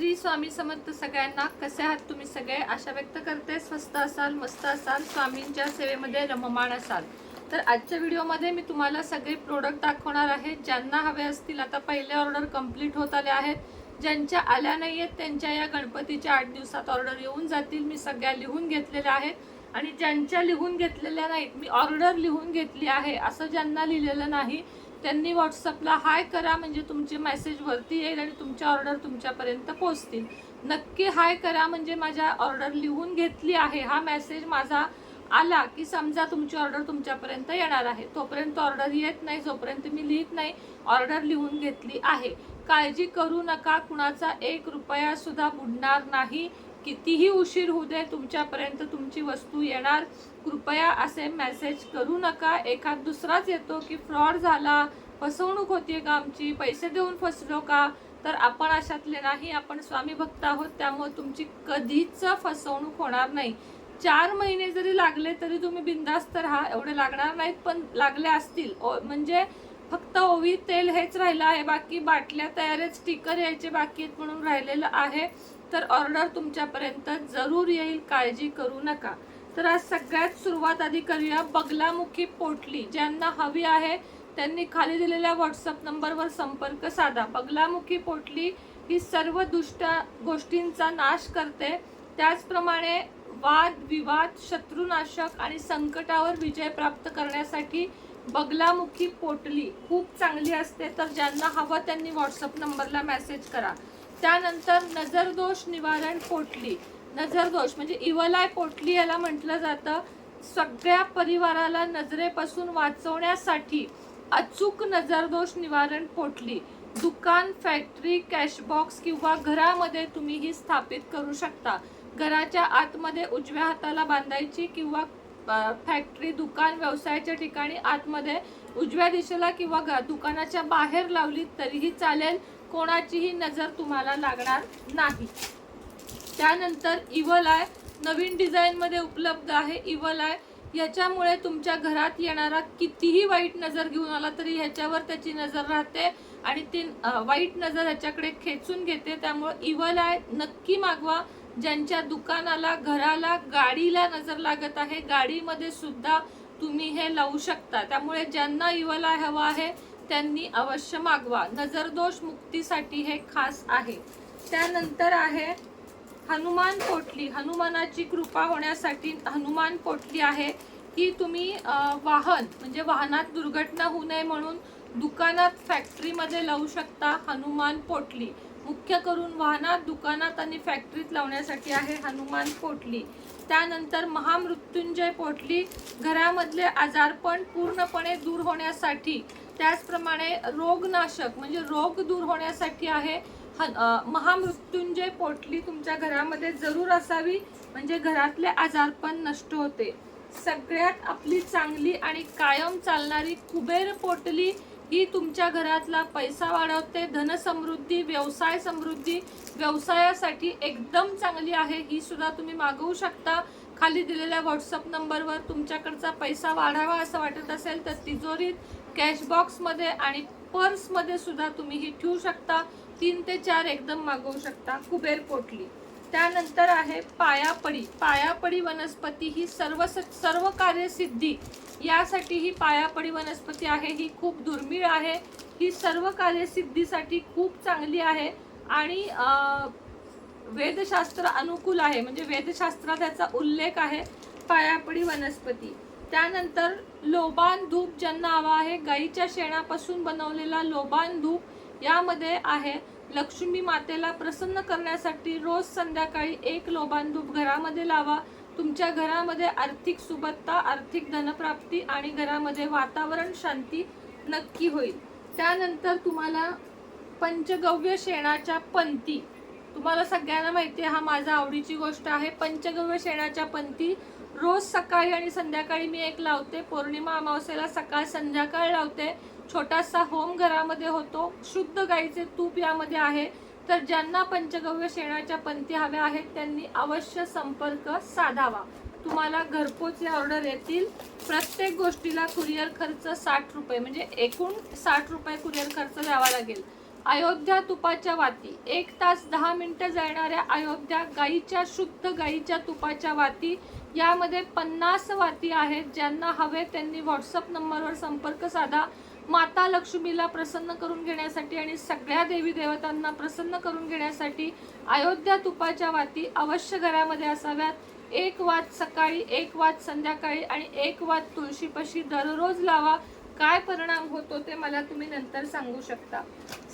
श्री स्वामी समर्थ सगळ्यांना कसे आहात तुम्ही सगळे? आशा व्यक्त करते. स्वस्त असाल मस्त असाल स्वामींच्या सेवेमध्ये रममाण असाल. तर आजच्या व्हिडिओमध्ये मी तुम्हाला सगळे प्रोडक्ट दाखवणार आहे. ज्यांना हवे असतील आता पहिले ऑर्डर कंप्लीट होत आले आहेत. ज्यांच्या आल्या नाही आहेत त्यांच्या या गणपतीच्या आठ दिवसात ऑर्डर येऊन जातील. मी सगळ्या लिहून घेतलेल्या आहेत. आणि ज्यांच्या लिहून घेतलेल्या नाहीत मी ऑर्डर लिहून घेतली आहे. असं ज्यांना लिहिलेलं नाही त्यांनी व्हॉट्सअपला हाय करा म्हणजे तुमचे मेसेज वरती येईल आणि तुमच्या ऑर्डर तुमच्यापर्यंत पोहोचतील. नक्की हाय करा म्हणजे माझ्या ऑर्डर लिहून घेतली आहे. हा मेसेज माझा आला की समजा तुमची ऑर्डर तुमच्यापर्यंत येणार आहे. तोपर्यंत ऑर्डर येत नाही जोपर्यंत मी लिहित नाही ऑर्डर लिहून घेतली आहे. काळजी करू नका कुणाचा एक रुपया सुद्धा बुडणार नाही. कितीही उशीर होऊ दे तुमच्यापर्यंत तुमची वस्तू येणार. कृपया असे मेसेज करू नका. एखाद दुसराच येतो की फ्रॉड झाला फसवणूक होती का आमची पैसे देऊन फसलो का? तर आपण अशातले नाही आपण स्वामी भक्त आहोत त्यामुळे तुमची कधीच फसवणूक होणार नाही. चार महिने जरी लागले तरी तुम्ही बिंदास्त राहा. एवढे लागणार नाहीत पण लागले असतील. ओ- म्हणजे फक्त ओवी तेल हेच राहिलं आहे बाकी बाटल्या तयारच स्टिकर यायचे बाकी आहेत म्हणून राहिलेलं आहे. तर ऑर्डर तुमच्यापर्यंत जरूर येईल काळजी करू नका. तर आज सगळ्यात सुरुवात आधी करूया बगलामुखी पोटली. ज्यांना हवी आहे त्यांनी खाली दिलेल्या व्हॉट्सअप नंबरवर संपर्क साधा. बगलामुखी पोटली ही सर्व दुष्ट गोष्टींचा नाश करते. त्याचप्रमाणे वाद विवाद शत्रुनाशक आणि संकटावर विजय प्राप्त करण्यासाठी बगलामुखी पोटली खूप चांगली असते. तर ज्यांना हवं त्यांनी व्हॉट्सअप नंबरला मेसेज करा. त्यानंतर नजरदोष निवारण पोटली. नजरदोष म्हणजे इवलाय पोटली याला म्हटलं जातं. सगळ्या परिवाराला नजरेपासून वाचवण्यासाठी अचूक नजरदोष निवारण पोटली. दुकान फॅक्टरी कॅशबॉक्स किंवा घरामध्ये तुम्ही ही स्थापित करू शकता. घराच्या आतमध्ये उजव्या हाताला बांधायची किंवा फॅक्टरी दुकान व्यवसायाच्या ठिकाणी आतमध्ये उजव्या दिशेला किंवा दुकानाच्या बाहेर लावली तरीही चालेल. कोणाचीही नजर तुम्हाला लागणार नाही. त्यानंतर इवल आय नवीन डिझाईनमध्ये उपलब्ध आहे. इवल आय याच्यामुळे तुमच्या घरात येणारा कितीही वाईट नजर घेऊन आला तरी ह्याच्यावर त्याची नजर राहते आणि ती वाईट नजर ह्याच्याकडे खेचून घेते. त्यामुळे इवल आय नक्की मागवा. ज्यांच्या दुकानाला घराला गाडीला नजर लागत आहे गाडीमध्ये सुद्धा तुम्ही हे लावू शकता. त्यामुळे ज्यांना इवल आय हवा आहे त्यांनी अवश्य मागवा. नजरदोष मुक्तीसाठी हे खास आहे. त्यानंतर आहे हनुमान पोटली. हनुमानाची कृपा होण्यासाठी हनुमान पोटली आहे की तुम्ही वाहन म्हणजे वाहनात दुर्घटना होऊ नये म्हणून दुकानात फॅक्टरीमध्ये लावू शकता हनुमान पोटली. मुख्य करून वाहनात दुकानात आणि फॅक्टरीत लावण्यासाठी आहे हनुमान पोटली. त्यानंतर महामृत्युंजय पोटली. घरामधले आजारपण पूर्णपणे दूर होण्यासाठी त्याचप्रमाणे रोगनाशक म्हणजे रोग दूर होण्यासाठी आहे ह महामृत्युंजय पोटली तुमच्या घरामध्ये जरूर असावी म्हणजे घरातले आजारपण नष्ट होते. सगळ्यात आपली चांगली आणि कायम चालणारी कुबेर पोटली ही तुमच्या घरातला पैसा वाढवते धनसमृद्धी व्यवसाय समृद्धी व्यवसायासाठी एकदम चांगली आहे ही सुद्धा तुम्ही मागवू शकता. खाली दिलेल्या व्हॉट्सअप नंबरवर तुमच्याकडचा पैसा वाढावा असं वाटत असेल तर तिजोरीत कॅश बॉक्समध्ये आणि पर्समध्ये सुद्धा तुम्ही ही ठेवू शकता. तीन ते चार एकदम मागवू शकता कुबेर पोटली. त्यानंतर आहे पायापडी. पायापडी वनस्पती ही सर्व सर्व कार्यसिद्धी यासाठी ही पायापडी वनस्पती आहे. ही खूप दुर्मिळ आहे. ही सर्व कार्यसिद्धीसाठी खूप चांगली आहे आणि वेदशास्त्र अनुकूल आहे. म्हणजे वेदशास्त्रात याचा उल्लेख आहे पायापडी वनस्पती. त्यानंतर लोबान धूप ज्यांना हवा आहे गाईच्या शेणापासून बनवलेला लोबान धूप यामध्ये आहे. लक्ष्मी मातेला प्रसन्न करण्यासाठी रोज संध्याकाळी एक लोबान धूप घरामध्ये लावा. तुमच्या घरामध्ये आर्थिक सुबत्ता आर्थिक धनप्राप्ती आणि घरामध्ये वातावरण शांती नक्की होईल. त्यानंतर तुम्हाला पंचगव्य शेणाच्या पंती. तुम्हाला सगळ्यांना माहिती आहे हा माझा आवडीची गोष्ट आहे. पंचगव्य शेणाच्या पंती रोज सकाळी आणि संध्याकाळी मी एक लावते. पौर्णिमा अमावस्येला सकाळ संध्याकाळ लावते. छोटासा होम घरामध्ये होतो. शुद्ध गाईचे तूप यामध्ये आहे. तर ज्यांना पंचगव्य शेणाच्या पंथी हव्या आहेत त्यांनी अवश्य संपर्क साधावा. तुम्हाला घरपोच या ऑर्डर येतील. प्रत्येक गोष्टीला कुरिअर खर्च साठ रुपये म्हणजे एकूण साठ रुपये कुरिअर खर्च द्यावा लागेल. अयोध्या तुपाच्या वाती. एक तास दहा मिनटं जळणाऱ्या अयोध्या गाईच्या शुद्ध गाईच्या तुपाच्या वाती. यामध्ये पन्नास वाती आहेत ज्यांना हवे त्यांनी व्हॉट्सअप नंबरवर संपर्क साधा. माता लक्ष्मीला प्रसन्न करून घेण्यासाठी आणि सगळ्या देवी देवतांना प्रसन्न करून घेण्यासाठी अयोध्या तुपाच्या वाती अवश्य घरामध्ये असाव्यात. एक वात सकाळी एक वात संध्याकाळी आणि एक वात तुळशीपाशी दररोज लावा. काय परिणाम होतो ते मला तुम्ही नंतर सांगू शकता.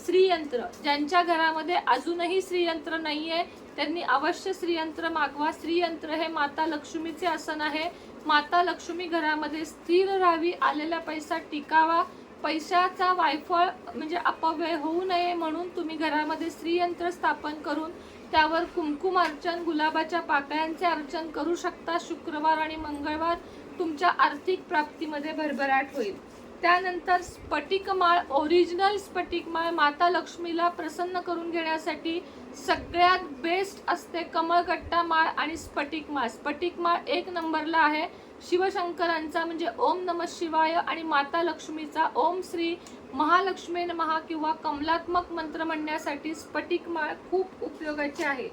श्रीयंत्र ज्यांच्या घरामध्ये अजूनही श्रीयंत्र नाही आहे त्यांनी अवश्य श्रीयंत्र मागवा. श्रीयंत्र हे माता लक्ष्मीचे आसन आहे. माता लक्ष्मी घरामध्ये स्थिर राहावी आलेला पैसा टिकावा. पैशाचा वायफळ म्हणजे अपव्यय होऊ नये म्हणून तुम्ही घरामध्ये श्रीयंत्र स्थापन करून त्यावर कुंकुम अर्चन गुलाबाच्या पाकळ्यांचे अर्चन करू शकता. शुक्रवार आणि मंगळवार तुमच्या आर्थिक प्राप्तीमध्ये भरभराट होईल. त्यानंतर स्फटिकमाळ ओरिजिनल स्फटिकमाळ माता लक्ष्मीला प्रसन्न करून घेण्यासाठी सगळ्यात बेस्ट असते कमळकट्टा माळ आणि स्फटिक माळ. स्फटिक माळ एक नंबरला आहे. शिवशंकरांचा म्हणजे ओम नम शिवाय आणि माता लक्ष्मीचा ओम श्री महालक्ष्मी महा किंवा कमलात्मक मंत्र म्हणण्यासाठी स्फटिक माळ खूप उपयोगाची आहे.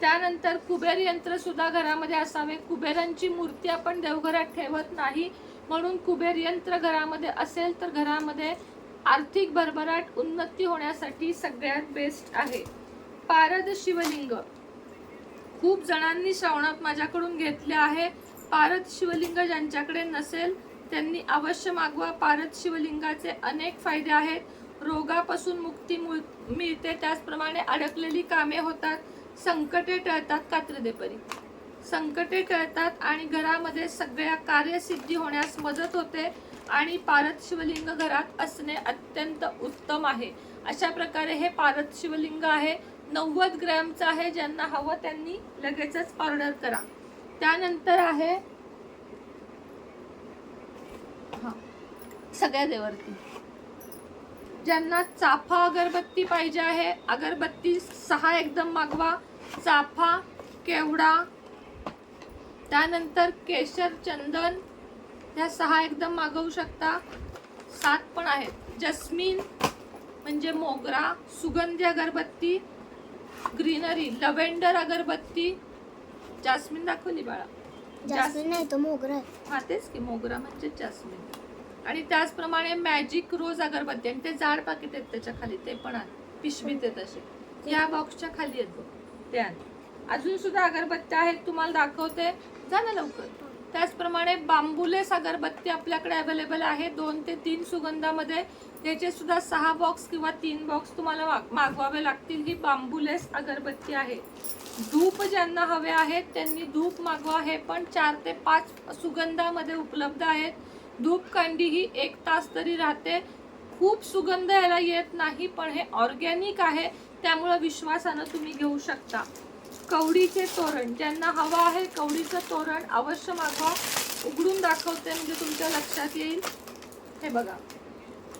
त्यानंतर कुबेर यंत्र सुद्धा घरामध्ये असावे. कुबेरांची मूर्ती आपण देवघरात ठेवत नाही. म्हणून कुबेर यंत्र घरामध्ये असेल तर घरामध्ये आर्थिक भरभराट उन्नती होण्यासाठी सगळ्यात बेस्ट आहे. पारद शिवलिंग. खूप जणांनी श्रावणात माझ्याकडून घेतले आहे. पारद शिवलिंग ज्यांच्याकडे नसेल त्यांनी अवश्य मागवा. पारद शिवलिंगाचे अनेक फायदे आहेत. रोगापासून मुक्ती मुळ- मिळते. त्याचप्रमाणे अडकलेली कामे होतात. संकटे टळतात कात्रदेपरी संकटे टळतात आणि घरामध्ये सगळ्या कार्यसिद्धी होण्यास मदत होते आणि पारद शिवलिंग घरात असणे अत्यंत उत्तम आहे. अशा प्रकारे हे पारद शिवलिंग आहे. नव्वद ग्रॅमचं आहे ज्यांना हवं त्यांनी लगेचच ऑर्डर करा. त्यानंतर आहे हा सगळ्या देवरती ज्यांना चाफा अगरबत्ती पाहिजे आहे अगरबत्ती सहा एकदम मागवा चाफा केवडा त्यानंतर केशर चंदन ह्या सहा एकदम मागवू शकता. सात पण आहेत. जस्मिन म्हणजे मोगरा सुगंधी अगरबत्ती ग्रीनरी लव्हेंडर अगरबत्ती. जास्मिन दाखवली बाळा. जास्मिन नाही तो मोगरा आहे. हा तेच की मोगरा म्हणजे जास्मिन. आणि त्याचप्रमाणे मॅजिक रोज अगरबत्ती आणि ते जाड पाकिट आहेत त्याच्याखाली ते पण आहेत पिशवीत आहेत असे. या बॉक्सच्या खाली आहेत बघ. ते आण. अजून सुद्धा अगरबत्त्या आहेत तुम्हाला दाखवते. जा ना लवकर. त्याचप्रमाणे बांबुलेस अगरबत्ती आपल्याकडे अवेलेबल आहे. दोन ते तीन सुगंधामध्ये. त्याचे सुद्धा सहा बॉक्स किंवा तीन बॉक्स तुम्हाला माग- मागवावे लागतील. ही बांबुलेस अगरबत्ती आहे. धूप ज्यांना हवे आहेत त्यांनी धूप मागवा. हे पण चार ते पाच सुगंधामध्ये उपलब्ध आहेत. धूप कांडी ही एक तास तरी राहते. खूप सुगंध याला येत नाही पण हे ऑर्गॅनिक आहे. त्यामुळं विश्वासानं तुम्ही घेऊ शकता. कवडीचे तोरण ज्यांना हवं आहे कवडीचं तोरण अवश्य मागवा. उघडून दाखवते म्हणजे तुमच्या लक्षात येईल. हे बघा.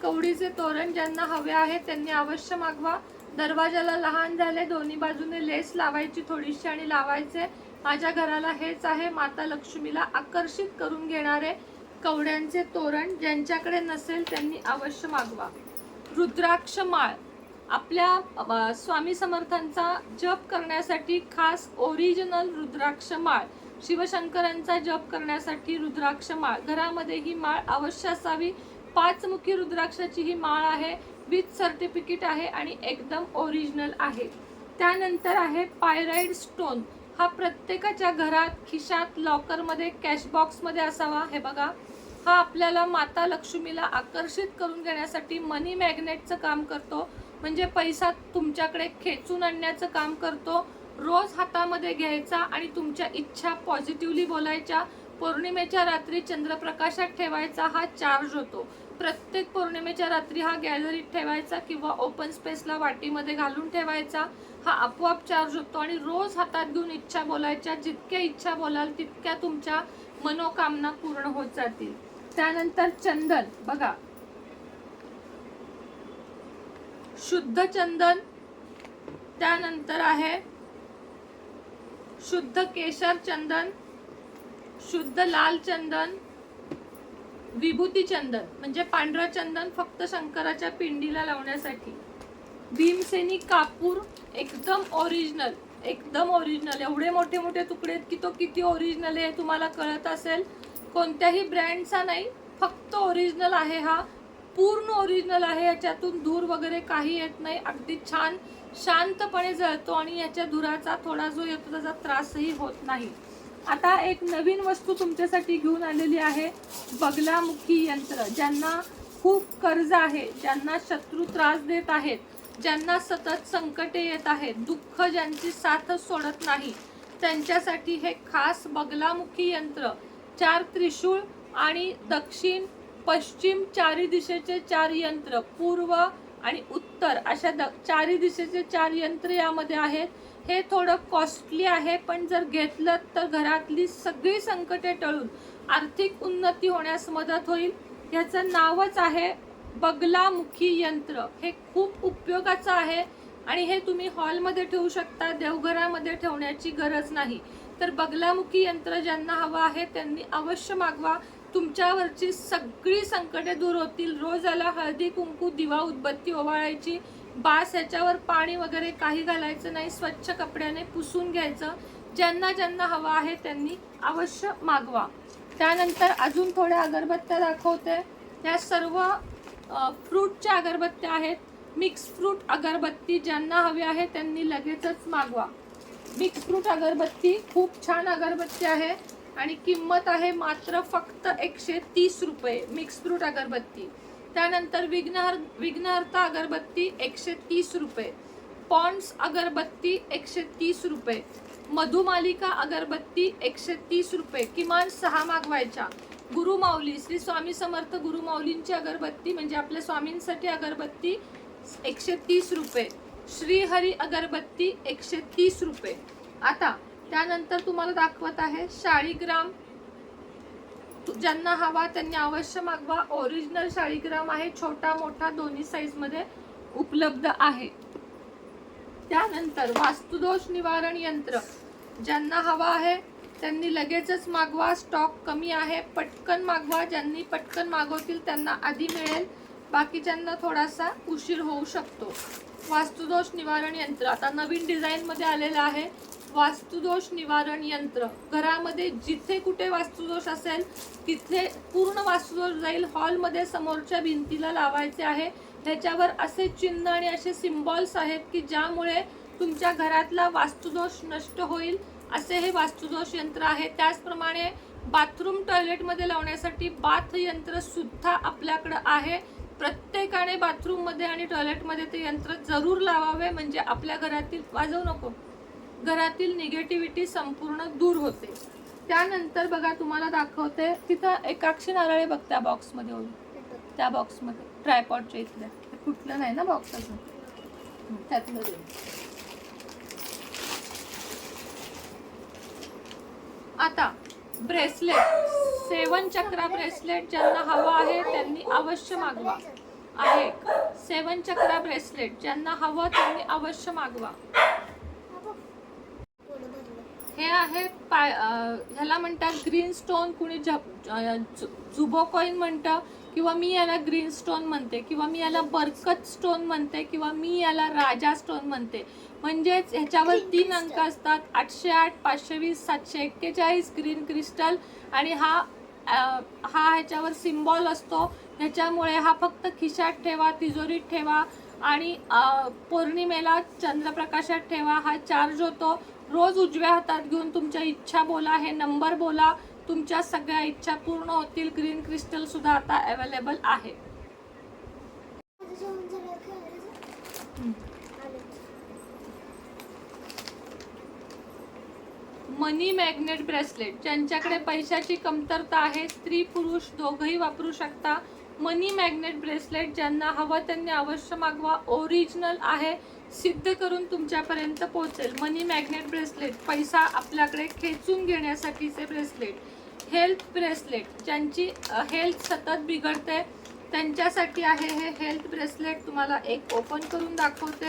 कवडीचे तोरण ज्यांना हवे आहे त्यांनी अवश्य मागवा. दरवाजाला लहान झाले दोन्ही बाजूने लेस लावायची थोडीशी आणि लावायचे. माझ्या घराला हेच आहे माता लक्ष्मीला आकर्षित करून घेणारे कवड्यांचे तोरण ज्यांच्याकडे नसेल त्यांनी अवश्य मागवा. रुद्राक्ष माळ. आपल्या स्वामी समर्थांचा जप करण्यासाठी खास ओरिजिनल रुद्राक्ष माळ. शिवशंकरांचा जप करण्यासाठी रुद्राक्ष माळ. घरामध्ये ही माळ अवश्य असावी. पाचमुखी रुद्राक्षाची ही माळ आहे विथ सर्टिफिकेट आहे आणि एकदम ओरिजिनल आहे. त्यानंतर आहे पायराइड स्टोन हा प्रत्येकाच्या घरात खिशात लॉकरमध्ये कॅश बॉक्समध्ये असावा. हे बघा. हा आपल्याला माता लक्ष्मीला आकर्षित करून घेण्यासाठी मनी मॅग्नेटचं काम करतो. म्हणजे पैसा तुमच्याकडे खेचून आणण्याचं काम करतो. रोज हातामध्ये घ्यायचा आणि तुमच्या इच्छा पॉझिटिव्हली बोलायच्या. पौर्णिमेच्या रात्री चंद्रप्रकाशात ठेवायचा हा चार्ज होतो. प्रत्येक पौर्णिमेच्या रात्री हा गॅलरीत ठेवायचा किंवा ओपन स्पेसला वाटीमध्ये घालून ठेवायचा. हा आपोआप चार्ज होतो आणि रोज हातात घेऊन इच्छा बोलायच्या. जितक्या इच्छा बोलाल तितक्या तुमच्या मनोकामना पूर्ण होत जातील. त्यानंतर चंदन बघा. शुद्ध चंदन त्यानंतर आहे शुद्ध केशर चंदन शुद्ध लाल चंदन विभूती चंदन म्हणजे पांढरं चंदन फक्त शंकराच्या पिंडीला लावण्यासाठी. भीमसेनी कापूर एकदम ओरिजिनल एकदम ओरिजिनल एवढे मोठे मोठे तुकडे आहेत की तो किती ओरिजिनल आहे हे तुम्हाला कळत असेल. कोणत्याही ब्रँडचा नाही फक्त ओरिजिनल आहे हा. पूर्ण ओरिजिनल आहे याच्यातून धूर वगैरे काही येत नाही. अगदी छान शांतपणे जळतो आणि याच्या धुराचा थोडा जो येतो त्याचा त्रासही होत नाही. आता एक नवीन वस्तू तुमच्यासाठी घेऊन आलेली आहे बगलामुखी यंत्र ज्यांना खूप कर्ज आहे ज्यांना शत्रू त्रास देत आहेत ज्यांना सतत संकटे येत आहेत दुःख ज्यांची साथ सोडत नाही. त्यांच्यासाठी हे खास बगलामुखी यंत्र चार त्रिशूळ आणि दक्षिण पश्चिम चारी दिशेचे चार यंत्र पूर्व आणि उत्तर अशा द चारी दिशेचे चार यंत्र यामध्ये आहेत. हे थोडं कॉस्टली आहे पण जर घेतलं तर घरातली सगळी संकटे टळून आर्थिक उन्नती होण्यास मदत होईल. ह्याचं नावच आहे बगलामुखी यंत्र. हे खूप उपयोगाचं आहे आणि हे तुम्ही हॉलमध्ये ठेवू शकता देवघरामध्ये ठेवण्याची गरज नाही. तर बगलामुखी यंत्र ज्यांना हवं आहे त्यांनी अवश्य मागवा. तुमच्यावरची सगळी संकटे दूर होतील. रोज आला हळदी कुंकू दिवा उदबत्ती ओवाळायची. बास याच्यावर पाणी वगैरे काही घालायचं नाही स्वच्छ कपड्याने पुसून घ्यायचं. ज्यांना ज्यांना हवं आहे त्यांनी अवश्य मागवा. त्यानंतर अजून थोड्या अगरबत्त्या दाखवते. ह्या सर्व फ्रूटच्या अगरबत्त्या आहेत. मिक्स फ्रूट अगरबत्ती ज्यांना हवी आहे त्यांनी लगेचच मागवा. मिक्स फ्रूट अगरबत्ती खूप छान अगरबत्ती आहे. आणि किंमत आहे मात्र फक्त एकशे तीस रुपये मिक्स फ्रूट अगरबत्ती. त्यानंतर विघ्नहर विघ्नहर्ता अगरबत्ती एकशे तीस रुपये. पॉन्ड्स अगरबत्ती एकशे तीस रुपये. मधुमालिका अगरबत्ती एकशे तीस रुपये. किमान सहा मागवायच्या गुरुमाऊली श्री स्वामी समर्थ गुरुमाऊलींची अगरबत्ती म्हणजे आपल्या स्वामींसाठी अगरबत्ती एकशे तीस रुपये. श्रीहरी अगरबत्ती एकशे तीस रुपये. आता त्यानंतर तुम्हाला दाखवत आहे शाळीग्राम ज्यांना हवा त्यांनी अवश्य मागवा. ओरिजिनल शाळीग्राम आहे. छोटा मोठा दोन्ही साईजमध्ये उपलब्ध आहे. त्यानंतर वास्तुदोष निवारण यंत्र. ज्यांना हवा आहे त्यांनी लगेचच मागवा. स्टॉक कमी आहे. पटकन मागवा. ज्यांनी पटकन मागवतील त्यांना आधी मिळेल. बाकीच्यांना थोडासा उशीर होऊ शकतो. वास्तुदोष निवारण यंत्र. आता नवीन डिझाईनमध्ये आलेलं आहे. वास्तुदोष निवारण यंत्र. घरामध्ये जिथे कुठे वास्तुदोष असेल तिथे पूर्ण वास्तुदोष जाईल. हॉलमध्ये समोरच्या भिंतीला लावायचे आहे. त्याच्यावर असे चिन्ह आणि असे सिम्बॉल्स आहेत की ज्यामुळे तुमच्या घरातला वास्तुदोष नष्ट होईल. असे हे वास्तुदोष यंत्र आहे. त्याचप्रमाणे बाथरूम टॉयलेटमध्ये लावण्यासाठी बाथ यंत्रसुद्धा आपल्याकडं आहे. प्रत्येकाने बाथरूममध्ये आणि टॉयलेटमध्ये ते यंत्र जरूर लावावे. म्हणजे आपल्या घरातील वाजवू नको. घरातील निगेटिव्हिटी संपूर्ण दूर होते. त्यानंतर बघा तुम्हाला दाखवते तिथं एकाक्षी नारळे बघ त्या बॉक्समध्ये होईल त्या बॉक्समध्ये ट्रायपॉडच्या इथल्या. कुठलं फुटलं नाही ना बॉक्स अजून? त्यातलं आता ब्रेसलेट सेवन चक्रा ब्रेसलेट ज्यांना हवा आहे त्यांनी अवश्य मागवा. आहे. सेवन चक्रा ब्रेसलेट ज्यांना हवं त्यांनी अवश्य मागवा हे पाय ह्याला म्हणतात ग्रीन स्टोन कुणी जुबो कॉईन म्हणतं किंवा मी याला ग्रीन स्टोन म्हणते किंवा मी याला बरकत स्टोन म्हणते किंवा मी याला राजा स्टोन म्हणते. म्हणजेच ह्याच्यावर तीन अंक असतात. आठशे आठ पाचशे वीस सातशे एक्केचाळीस ग्रीन क्रिस्टल आणि हा हा ह्याच्यावर सिम्बॉल असतो. ह्याच्यामुळे हा फक्त खिशात ठेवा तिजोरीत ठेवा. आणि पौर्णिमेला चंद्रप्रकाशात ठेवा. हा चार्ज होतो. रोज उजव्या हातात घेऊन तुमच्या इच्छा बोला हे नंबर बोला. तुमच्या सगळ्या इच्छा पूर्ण होतील. ग्रीन क्रिस्टल सुद्धा आता अवेलेबल आहे. Money magnet bracelet. ज्यांच्याकडे पैशाची कमतरता आहे स्त्री पुरुष दोघंही वापरू शकता. मनी मॅग्नेट ब्रेसलेट ज्यांना हवं त्यांनी अवश्य मागवा. ओरिजिनल आहे. सिद्ध करून तुमच्यापर्यंत पोहोचेल. मनी मॅग्नेट ब्रेसलेट पैसा आपल्याकडे खेचून घेण्यासाठीचे ब्रेसलेट हेल्थ ब्रेसलेट ज्यांची हेल्थ सतत बिघडते त्यांच्यासाठी आहे हे हेल्थ ब्रेसलेट. तुम्हाला एक ओपन करून दाखवते.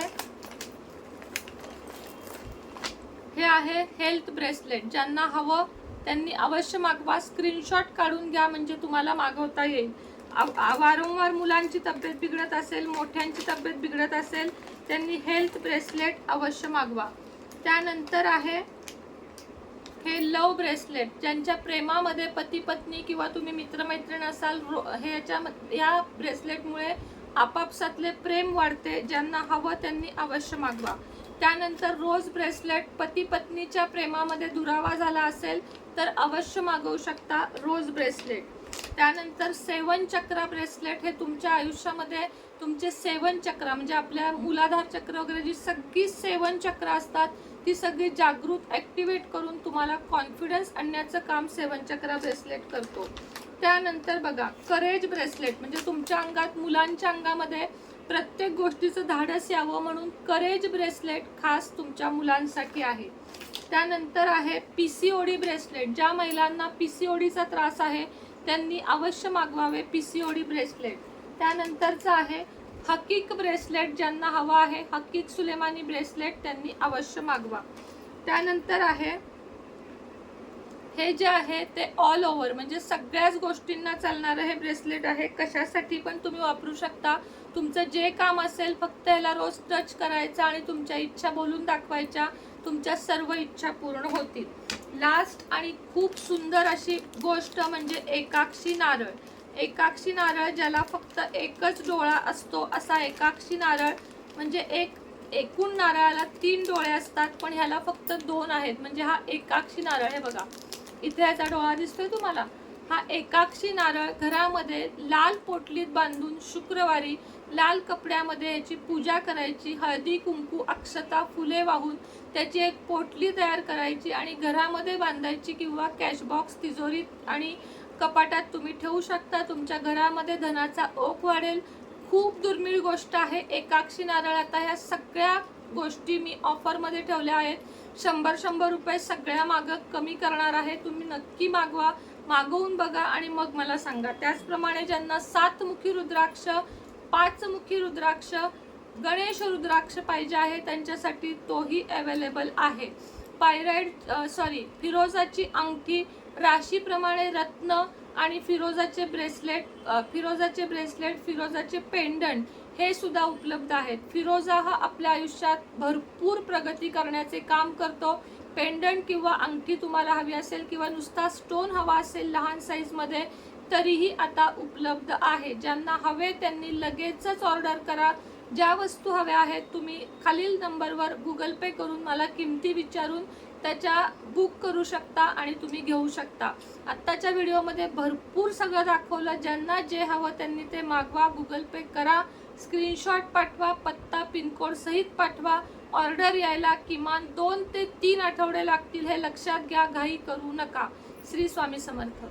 हे आहे हेल्थ ब्रेसलेट. ज्यांना हवं त्यांनी अवश्य मागवा. स्क्रीनशॉट काढून घ्या म्हणजे तुम्हाला मागवता येईल. वारंवार मुलांची तब्येत बिघडत असेल मोठ्यांची तब्येत बिघडत असेल त्यांनी हेल्थ ब्रेसलेट अवश्य मागवा. त्यानंतर आहे हे लव ब्रेसलेट ज्यांच्या प्रेमामध्ये पती पत्नी किंवा तुम्ही मित्रमैत्रीण असाल रो- हे याच्या या ब्रेसलेटमुळे आपापसातले प्रेम वाढते ज्यांना हवं त्यांनी अवश्य मागवा. त्यानंतर रोज ब्रेसलेट पती पत्नीच्या प्रेमामध्ये दुरावा झाला असेल तर अवश्य मागवू शकता रोज ब्रेसलेट. त्यानंतर सेवन चक्र ब्रेसलेट हे तुमच्या आयुष्यामध्ये तुमचे सेवन चक्र म्हणजे आपल्या मूलाधार चक्र वगैरे जी सगळी सेवन चक्र असतात ती सगळी जागृत ॲक्टिवेट करून तुम्हाला कॉन्फिडन्स आणण्याचं काम सेवन चक्र ब्रेसलेट करतो. त्यानंतर बघा करेज ब्रेसलेट म्हणजे तुमच्या अंगात मुलांच्या अंगामध्ये प्रत्येक गोष्टीचं धाडस यावं म्हणून करेज ब्रेसलेट खास तुमच्या मुलांसाठी आहे. त्यानंतर आहे पी सी ओडी ब्रेसलेट ज्या महिलांना पी सी ओडीचा त्रास आहे त्यांनी अवश्य मागवावे पी सी ओडी ब्रेसलेट त्यानंतरचं आहे हकीक ब्रेसलेट ज्यांना हवा आहे हकीक सुलेमानी ब्रेसलेट त्यांनी अवश्य मागवा. त्यानंतर आहे हे जे आहे ते ऑल ओव्हर म्हणजे सगळ्याच गोष्टींना चालणारं हे ब्रेसलेट आहे. कशासाठी पण तुम्ही वापरू शकता. तुमचं जे काम असेल फक्त याला रोज टच करायचं आणि तुमच्या इच्छा बोलून दाखवायच्या. तुमच्या सर्व इच्छा पूर्ण होतील. लास्ट आणि खूप सुंदर अशी गोष्ट म्हणजे एकाक्षी नारळ. एकाक्षी नारळ ज्याला फक्त एकच डोळा असतो असा एकाक्षी नारळ म्हणजे एक एकूण नारळाला तीन डोळे असतात पण ह्याला फक्त दोन आहेत. म्हणजे हा एकाक्षी नारळ आहे बघा. इथे याचा डोळा दिसतोय तुम्हाला? हा एकाक्षी नारळ घरामध्ये लाल पोटलीत बांधून शुक्रवारी लाल कपड्यामध्ये याची पूजा करायची हळदी कुंकू अक्षता फुले वाहून त्याची एक पोटली तयार करायची आणि घरामध्ये बांधायची किंवा कॅशबॉक्स तिजोरीत आणि कपाटात तुम्ही ठेवू शकता. तुमच्या घरामध्ये धनाचा ओघ वाढेल. खूप दुर्मिळ गोष्ट आहे एकाक्षी नारळ. आता ह्या सगळ्या गोष्टी मी ऑफरमध्ये ठेवल्या आहेत. शंभर शंभर रुपये सगळ्या मागं कमी करणार आहे. तुम्ही नक्की मागवा. मागवून बघा आणि मग मला सांगा. त्याचप्रमाणे ज्यांना सातमुखी रुद्राक्ष पाचमुखी रुद्राक्ष गणेश रुद्राक्ष पाहिजे आहे त्यांच्यासाठी तोही अवेलेबल आहे. पायराईड सॉरी फिरोजाची अंगठी राशीप्रमाणे रत्न आणि फिरोजाचे ब्रेसलेट फिरोजाचे ब्रेसलेट फिरोजाचे पेंडंट हे सुद्धा उपलब्ध आहेत. फिरोजा हा आपल्या आयुष्यात भरपूर प्रगती करण्याचे काम करतो. पेंडंट किंवा अंगठी तुम्हाला हवी असेल किंवा नुसता स्टोन हवा असेल लहान साईजमध्ये तरीही आता उपलब्ध आहे. ज्यांना हवे त्यांनी लगेचच ऑर्डर करा. ज्या वस्तू हव्या आहेत तुम्ही खालील नंबरवर गुगल पे करून मला किमती विचारून त्याच्या बुक करू शकता आणि तुम्ही घेऊ शकता. आत्ताच्या व्हिडिओमध्ये भरपूर सगळं दाखवलं. ज्यांना जे हवं त्यांनी ते मागवा. गुगल पे करा. स्क्रीनशॉट पाठवा. पत्ता पिनकोड सहित पाठवा. ऑर्डर यायला किमान दोन ते तीन आठवडे लागतील हे लक्षात घ्या घाई करू नका. श्री स्वामी समर्थ.